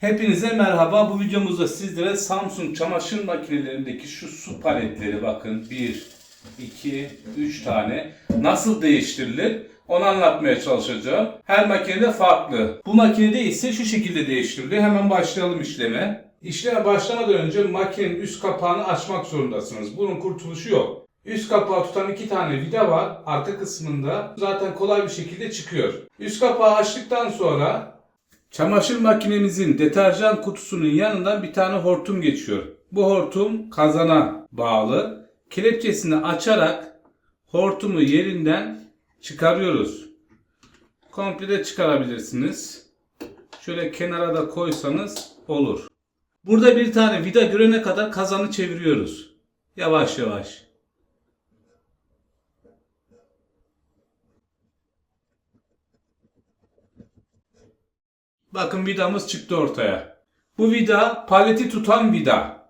Hepinize merhaba. Bu videomuzda sizlere Samsung çamaşır makinelerindeki şu su paletleri bakın 1, 2, 3 tane nasıl değiştirilir onu anlatmaya çalışacağım. Her makinede farklı. Bu makinede ise şu şekilde değiştiriliyor. Hemen başlayalım işleme. İşleme başlamadan önce makinenin üst kapağını açmak zorundasınız. Bunun kurtuluşu yok. Üst kapağı tutan iki tane vida var arka kısmında. Zaten kolay bir şekilde çıkıyor. Üst kapağı açtıktan sonra Çamaşır makinemizin deterjan kutusunun yanından bir tane hortum geçiyor. Bu hortum kazana bağlı. Kelepçesini açarak hortumu yerinden çıkarıyoruz. Komple de çıkarabilirsiniz. Şöyle kenara da koysanız olur. Burada bir tane vida görene kadar kazanı çeviriyoruz. Yavaş yavaş. Bakın vidamız çıktı ortaya. Bu vida paleti tutan vida.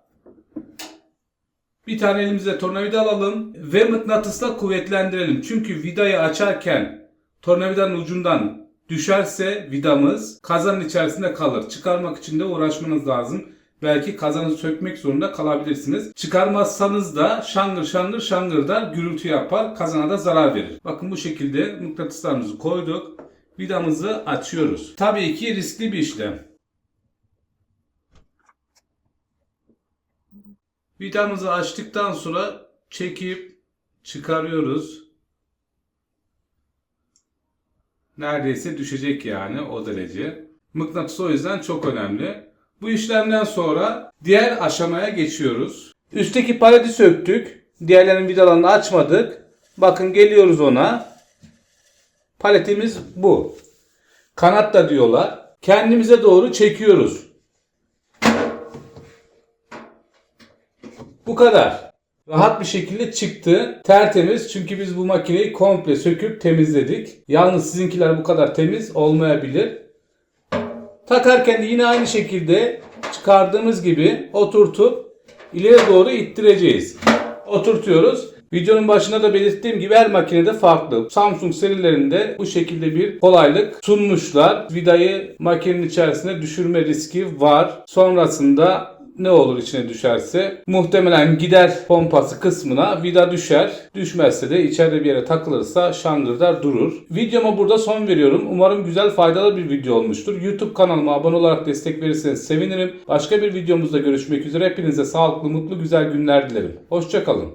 Bir tane elimize tornavida alalım ve mıknatısla kuvvetlendirelim. Çünkü vidayı açarken tornavidanın ucundan düşerse vidamız kazanın içerisinde kalır. Çıkarmak için de uğraşmanız lazım. Belki kazanı sökmek zorunda kalabilirsiniz. Çıkarmazsanız da şangır şangır şangırdar gürültü yapar. Kazana da zarar verir. Bakın bu şekilde mıknatıslarımızı koyduk vidamızı açıyoruz. Tabii ki riskli bir işlem. Vidamızı açtıktan sonra çekip çıkarıyoruz. Neredeyse düşecek yani o derece. Mıknatıs o yüzden çok önemli. Bu işlemden sonra diğer aşamaya geçiyoruz. Üstteki paleti söktük. Diğerlerinin vidalarını açmadık. Bakın geliyoruz ona. Paletimiz bu. Kanat da diyorlar. Kendimize doğru çekiyoruz. Bu kadar. Rahat bir şekilde çıktı. Tertemiz çünkü biz bu makineyi komple söküp temizledik. Yalnız sizinkiler bu kadar temiz olmayabilir. Takarken de yine aynı şekilde çıkardığımız gibi oturtup ileri doğru ittireceğiz. Oturtuyoruz. Videonun başında da belirttiğim gibi her makinede farklı. Samsung serilerinde bu şekilde bir kolaylık sunmuşlar. Vidayı makinenin içerisine düşürme riski var. Sonrasında ne olur içine düşerse muhtemelen gider pompası kısmına vida düşer. Düşmezse de içeride bir yere takılırsa şangırdar durur. Videoma burada son veriyorum. Umarım güzel faydalı bir video olmuştur. YouTube kanalıma abone olarak destek verirseniz sevinirim. Başka bir videomuzda görüşmek üzere. Hepinize sağlıklı, mutlu, güzel günler dilerim. Hoşçakalın.